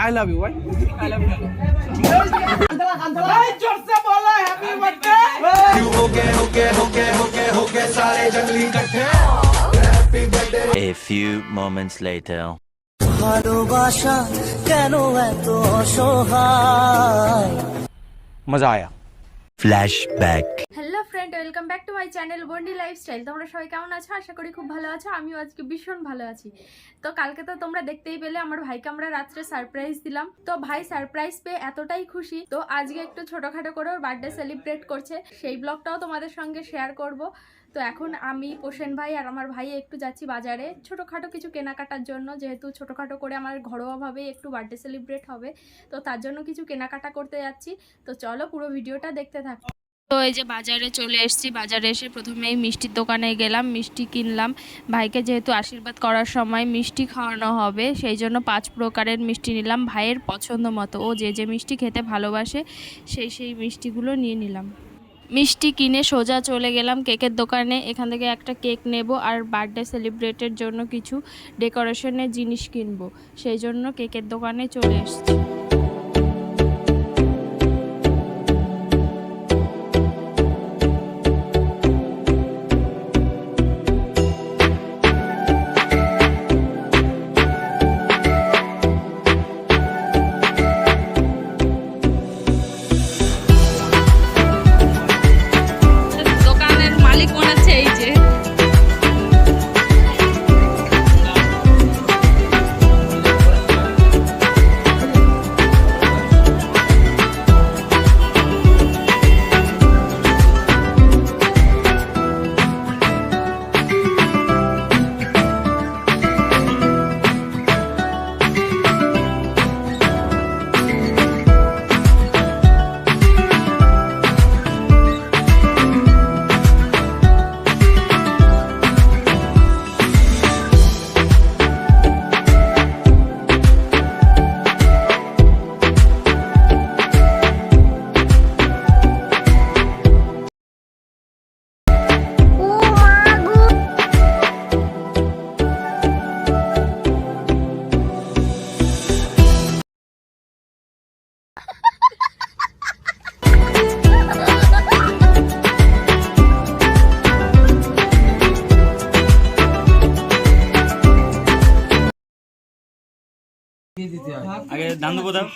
I love you, right? I love you. A few moments later. Friend welcome back to my channel বন্ডি lifestyle তোমরা সবাই কেমন আছো? আশা করি খুব ভালো আছো। আমিও আজকে ভীষণ ভালো আছি। তো কালকে তো তোমরা দেখতেই পেলে, আমার ভাইকে আমরা রাত্রে সারপ্রাইজ দিলাম। তো ভাই সারপ্রাইজ পেয়ে এতটাই খুশি। তো আজকে একটু ছোটোখাটো করে ওর বার্থডে সেলিব্রেট করছে। সেই ব্লগটাও তোমাদের সঙ্গে শেয়ার করব। তো এখন আমি পোষেন ভাই আর আমার ভাই একটু যাচ্ছি বাজারে। ছোটোখাটো কিছু কেনাকাটার জন্য, যেহেতু ছোটোখাটো করে আমার ঘরোয়াভাবেই একটু বার্থডে সেলিব্রেট হবে। তো তার জন্য কিছু কেনাকাটা করতে যাচ্ছি। তো চলো পুরো ভিডিওটা দেখতে থাকো। তো এই যে বাজারে চলে এসেছি। বাজারে এসে প্রথমেই মিষ্টির দোকানে গেলাম, মিষ্টি কিনলাম। ভাইকে যেহেতু আশীর্বাদ করার সময় মিষ্টি খাওয়ানো হবে, সেই জন্য পাঁচ প্রকারের মিষ্টি নিলাম। ভাইয়ের পছন্দ মতো, ও যে যে মিষ্টি খেতে ভালোবাসে সেই সেই মিষ্টিগুলো নিয়ে নিলাম। মিষ্টি কিনে সোজা চলে গেলাম কেকের দোকানে। এখান থেকে একটা কেক নেব আর বার্থডে সেলিব্রেটের জন্য কিছু ডেকোরেশনের জিনিস কিনবো। সেই জন্য কেকের দোকানে চলে এসেছি। আগে দান দেবো দাও।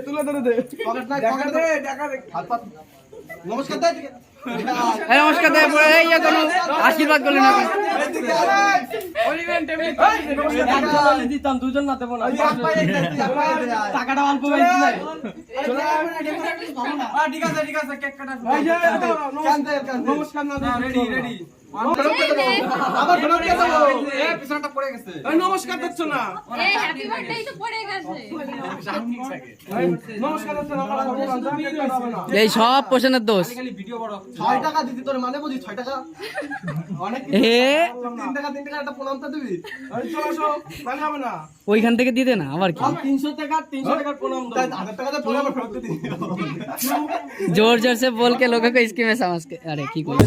তুলে ধরে দে দেখা দে দেখা দে নমস্কার দাই নমস্কার দেয় পরে এই কোনো আশীর্বাদ করলেন আপনি দিতাম দুজন না দেবো না টাকাটা অল্প পাইছি ঠিক আছে ঠিক আছে কেক কাটা নমস্কার না রেডি রেডি এই সব দোষ। ছয় টাকা তোর মানে বুঝি ছয় টাকা? ওইখান থেকে দিতে না আবার কি? তিনশো টাকা তিনশো টাকা প্রণাম জোর জোর সে বলকে লোকে স্কিমে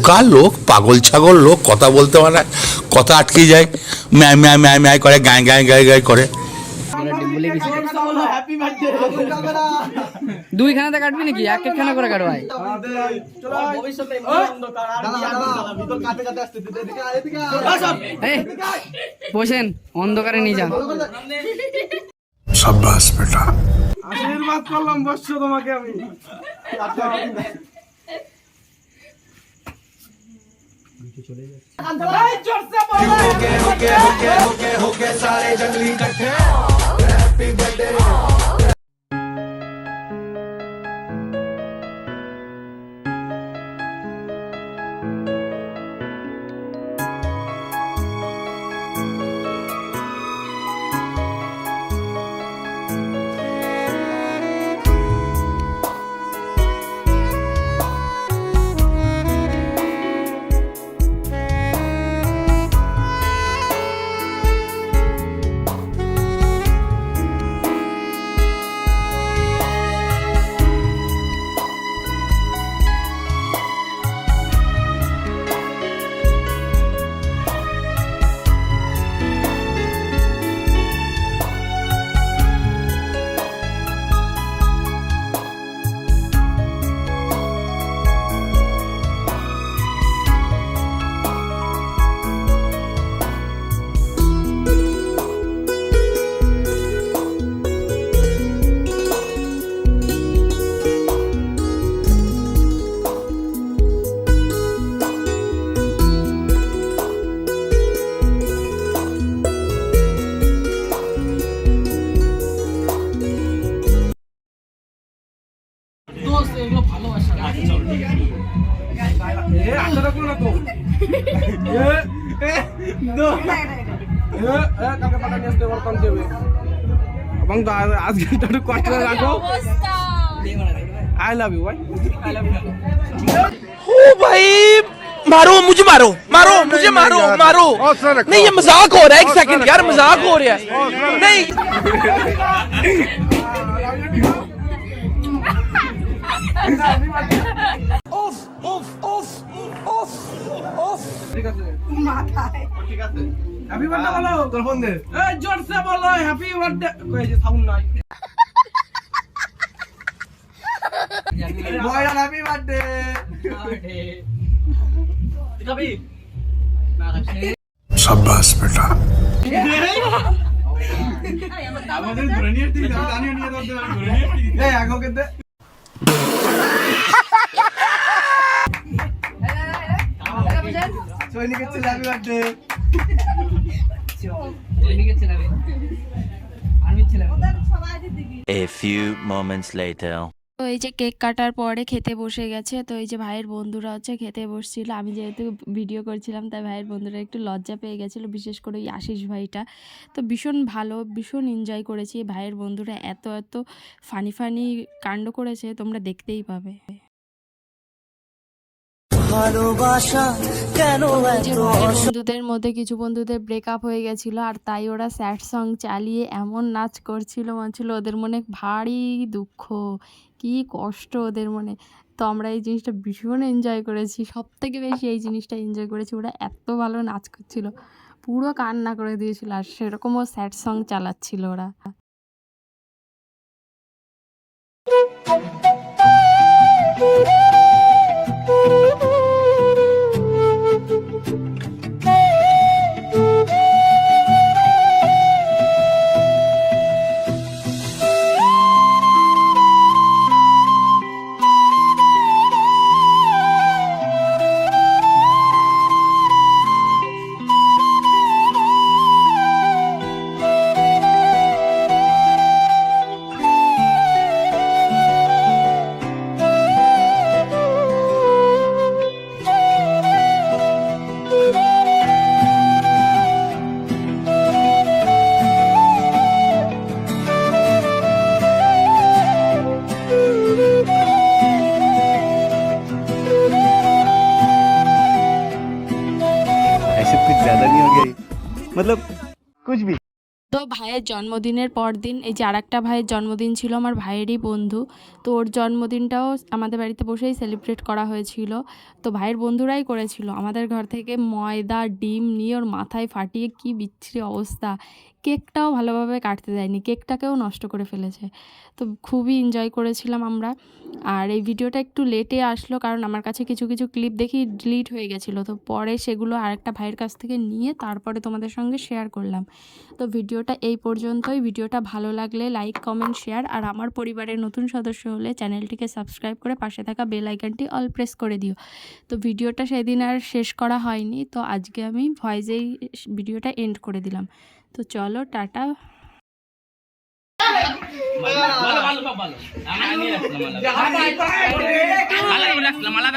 কার লোক? পাগল ছাগল লোক কথা বলতে পারে না, কথা আটকে যায়। ম্যায় ম্যায় ম্যায় ম্যায় করে গায়ে গায়ে গায়ে গায়ে করে। দুই খানাতে কাটবি নাকি? এক এক খানা করে কাটবাই পোষেন অন্ধকারে নিয়ে যান। সাব্বাস বেটা। আশীর্বাদ করলাম বসছো তোমাকে আমি। नीचे चले जाए। सारे जंगली इकट्ठे। हाँ। हैप्पी बर्थडे দো এ এ কাকে পাটা নিয়ে আসতে বলতাম দেবে এবং তো আজ- আজকে একটু কষ্ট করে রাখো অবস্থা আই লাভ ইউ ভাই আই লাভ ইউ ओ भाई मारो मुझे मारो मारो मुझे मारो मारो नहीं ये मजाक हो रहा है एक सेकंड यार मजाक हो रहा है नहीं ঠিক আছে ঠিক আছে হ্যাপি বার্থডে বলো তোর ফোন দে এই জোরসে বলো হ্যাপি বার্থডে কই যে সাউন্ড নাই বয়রা হ্যাপি বার্থডে সাব্বাস বেটা এই আগোকে দে সৈনিকের ছেলে happy birthday. A few moments later. তো এই যে কেক কাটার পরে খেতে বসে গেছে তো এই যে ভাইয়ের বন্ধুরা হচ্ছে খেতে বসছিল। আমি যেহেতু ভিডিও করছিলাম তাই ভাইয়ের বন্ধুরা একটু লজ্জা পেয়ে গেছিল বিশেষ করে ওই আশিস ভাইটা। তো ভীষণ ভালো ভীষণ এনজয় করেছি। ভাইয়ের বন্ধুরা এত এত ফানি ফানি কাণ্ড করেছে তোমরা দেখতেই পাবে। বন্ধুদের মধ্যে কিছু বন্ধুদের ব্রেকআপ হয়ে গেছিল আর তাই ওরা স্যাড সং চালিয়ে এমন নাচ করছিল মনে ছিল ওদের মনে ভারী দুঃখ কি কষ্ট ওদের মনে তো আমরা এই জিনিসটা ভীষণ এনজয় করেছি সব থেকে বেশি এই জিনিসটা এনজয় করেছি ওরা এত ভালো নাচ করছিল পুরো কান্না করে দিয়েছিল আর সেরকমও স্যাড সং চালাচ্ছিল ওরা ভাইয়ের জন্মদিনের পর দিন এই যে আর একটা ভাইয়ের জন্মদিন ছিল আমার ভাইয়েরই বন্ধু, তো ওর জন্মদিনটাও আমাদের বাড়িতে বসেই সেলিব্রেট করা হয়েছিল। তো ভাইয়ের বন্ধুরাই করেছিল। আমাদের ঘর থেকে ময়দা, ডিম নিয়ে ওর মাথায় ফাটিয়ে কি বিচ্ছিরি অবস্থা। কেকটাও ভালোভাবে কাটতে দেয়নি, কেকটাকেও নষ্ট করে ফেলেছে। তো খুবই এনজয় করেছিলাম আমরা। আর এই ভিডিওটা একটু লেটে আসলো কারণ আমার কাছে কিছু কিছু ক্লিপ দেখি ডিলিট হয়ে গেছিল। তো পরে সেগুলো আরেকটা ভাইয়ের কাছ থেকে নিয়ে তারপরে তোমাদের সঙ্গে শেয়ার করলাম। তো ভিডিওটা এই পর্যন্তই। ভিডিওটা ভালো লাগলে লাইক কমেন্ট শেয়ার আর আমার পরিবারের নতুন সদস্য হলে চ্যানেলটিকে সাবস্ক্রাইব করে পাশে থাকা বেল আইকনটি অল প্রেস করে দিও। তো ভিডিওটা সেদিন আর শেষ করা হয়নি। তো আজকে আমি ভয়েসেই ভিডিওটা এন্ড করে দিলাম। তো চলো টাটা। মালা ভালো ভালো আমি নিয়ে আসলাম মালা